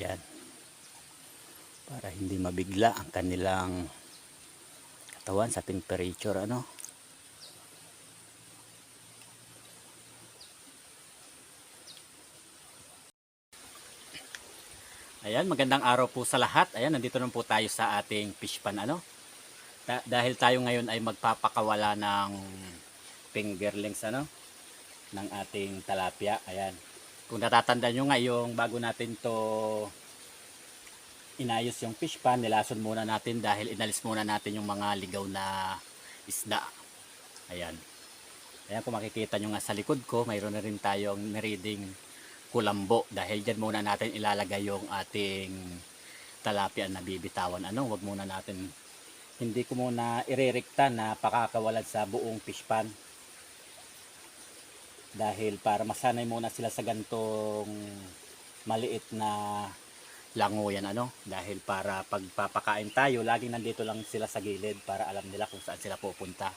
Yan. Para hindi mabigla ang kanilang katawan sa temperature ano. Ayan, magandang araw po sa lahat. Ayan, nandito naman po tayo sa ating fish pan ano. Da- dahil tayo ngayon ay magpapakawala ng fingerlings ano ng ating talapia. Ayan. Kung natatandaan nyo nga yung bago natin to inayos yung fish pan, nilason muna natin dahil inalis muna natin yung mga ligaw na isda. Ayan. Ayan, kung makikita nyo nga sa likod ko, mayroon na rin tayong nireading kulambo dahil dyan muna natin ilalagay yung ating talapia na bibitawan. Ano, wag muna natin hindi ko muna irerekta na pakakawalan sa buong fish pan dahil para masanay muna sila sa gantong maliit na languyan ano? Dahil para pagpapakain tayo laging nandito lang sila sa gilid para alam nila kung saan sila pupunta.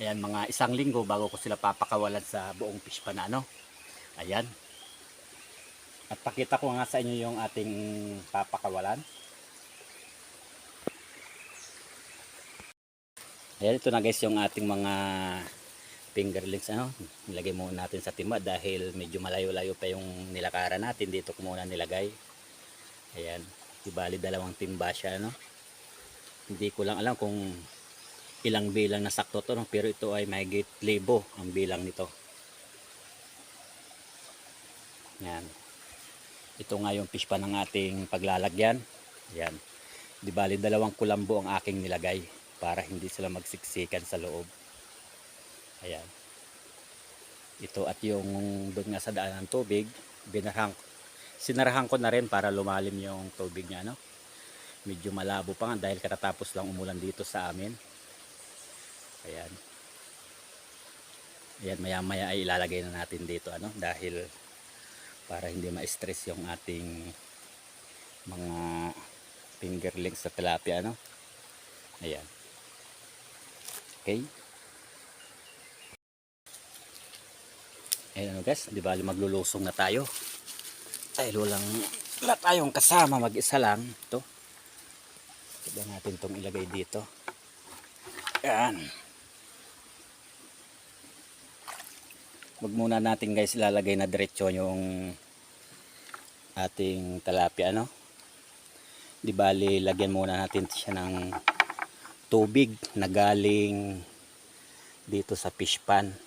Ayan mga isang linggo bago ko sila papakawalan sa buong fish pan ano? Ayan. At pakita ko nga sa inyo yung ating papakawalan. Ayan ito na guys yung ating mga fingerlings ano nilagay muna natin sa timba dahil medyo malayo-layo pa yung nilakaran natin. Dito ko muna nilagay. Ayan. Ibali dalawang timba siya no hindi ko lang alam kung ilang bilang na sakto to pero ito ay mahigit libo ang bilang nito. Yan ito nga yung fish pa ng ating paglalagyan. Yan di dalawang kulambo ang aking nilagay para hindi sila magsiksikan sa loob Ayan. Ito at yung doon nga sa daan ng tubig, binarang, sinarahan ko na rin para lumalim yung tubig niya. No? Medyo malabo pa nga dahil katatapos lang umulan dito sa amin. Ayan. Ayan, maya maya ay ilalagay na natin dito ano dahil para hindi ma-stress yung ating mga fingerlings sa tilapia ano. Ayan. Okay. Ayan ano guys, di bali maglulusong na tayo. Dahil walang wala tayong kasama, mag-isa lang. Ito. Kaya natin itong ilagay dito. Ayan. Wag muna natin guys ilalagay na diretso yung ating talapia ano. Di bali lagyan muna natin siya ng tubig na galing dito sa fish pan.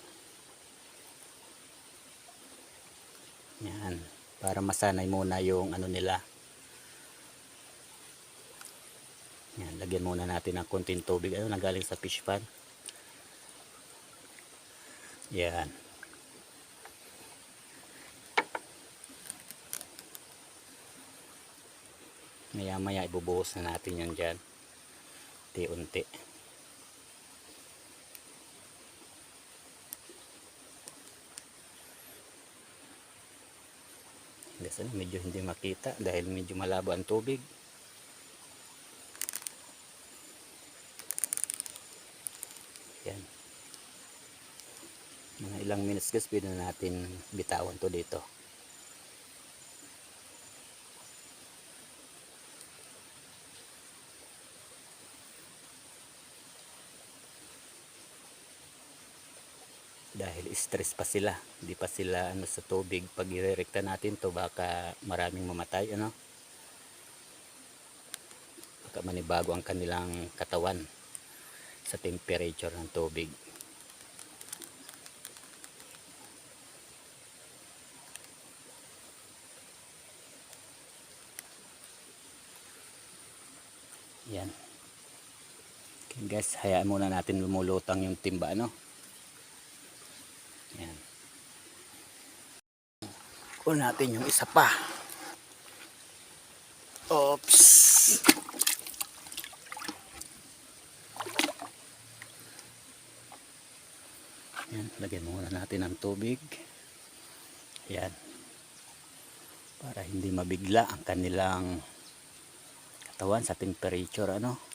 Yan. Para masanay muna yung ano nila. Yan. Lagyan muna natin ng konting tubig. Ano, nagaling sa fish pan. Yan. Maya maya ibubuhos na natin yan dyan. Unti-unti. Guys, ano, medyo hindi makita dahil medyo malabo ang tubig. Yan. Mga ilang minutes guys, pwede na natin bitawan to dito. Dahil stress pa sila. Hindi pa sila ano sa tubig. Pag irerekta natin to baka maraming mamatay ano? Baka manibago ang kanilang katawan sa temperature ng tubig. Yan. Okay guys hayaan muna natin lumulutang yung timba ano Yan. Kunin natin yung isa pa. Oops. Yan, lagyan muna natin ng tubig. Yan. Para hindi mabigla ang kanilang katawan sa temperature ano.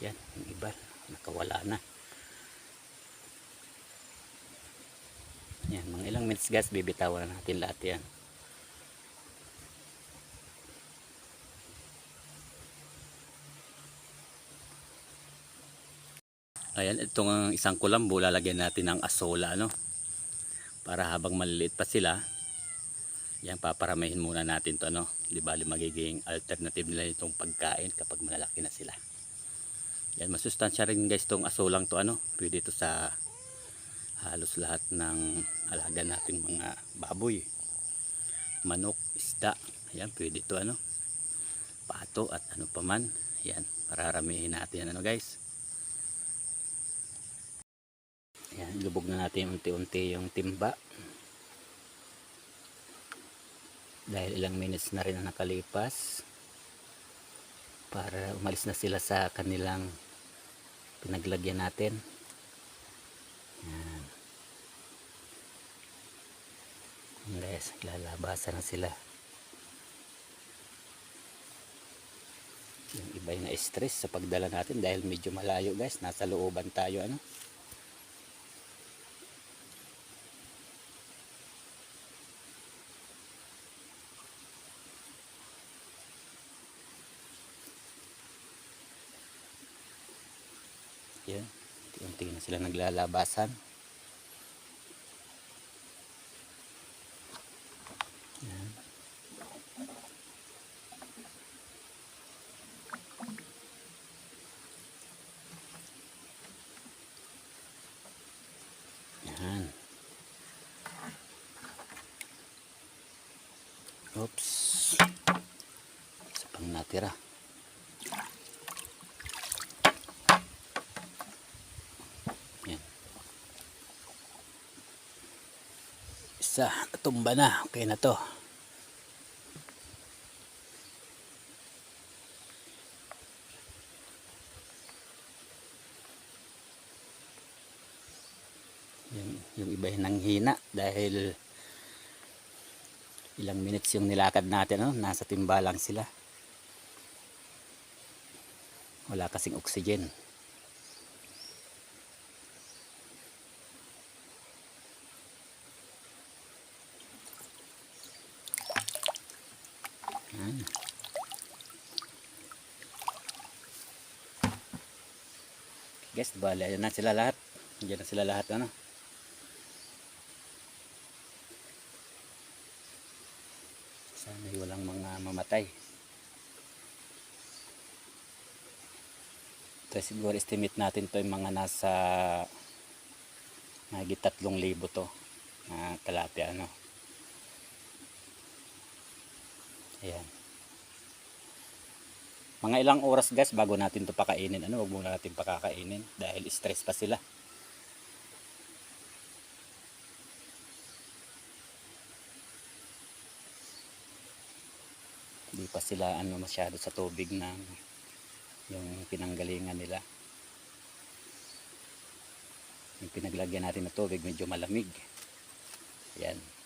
Yan, yung iba, nakawala na. Yan, mga ilang minutes guys, bibitawan na natin lahat yan. Ayan, itong isang kulambo, lalagyan natin ng asola, no? Para habang maliliit pa sila, yan, paparamihin muna natin to, no? Di bali magiging alternative nila itong pagkain kapag malalaki na sila. Yan, masustansya rin guys itong asolang to, ano? Pwede ito sa halos lahat ng alaga nating mga baboy. Manok, isda. Ayan, pwede ito, ano? Pato at ano pa man. Yan, pararamihin natin ano guys? Yan, lubog na natin unti-unti yung timba. Dahil ilang minutes na rin ang nakalipas para umalis na sila sa kanilang pinaglagyan natin. Yan. Guys, lalabasan na sila. Yung iba yung na-stress sa pagdala natin dahil medyo malayo guys. Nasa looban tayo ano. Yan. Unti na sila naglalabasan. Yan. Yan. Oops. Isa pang natira. Isa, natumba na. Okay na to. Yung, yung iba yung nanghina dahil ilang minutes yung nilakad natin, no? nasa timba lang sila. Wala kasing oxygen. Guys, bala yan na sila lahat. Diyan na sila lahat ano. Sana walang mga mamatay. Ito siguro estimate natin to yung mga nasa mahigit tatlong libo to na tilapia ano. Ayan. Mga ilang oras guys bago natin to pakainin. Ano, wag muna natin pakakainin dahil stress pa sila. Hindi pa sila ano masyado sa tubig na yung pinanggalingan nila. Yung pinaglagyan natin ng tubig medyo malamig. Yan.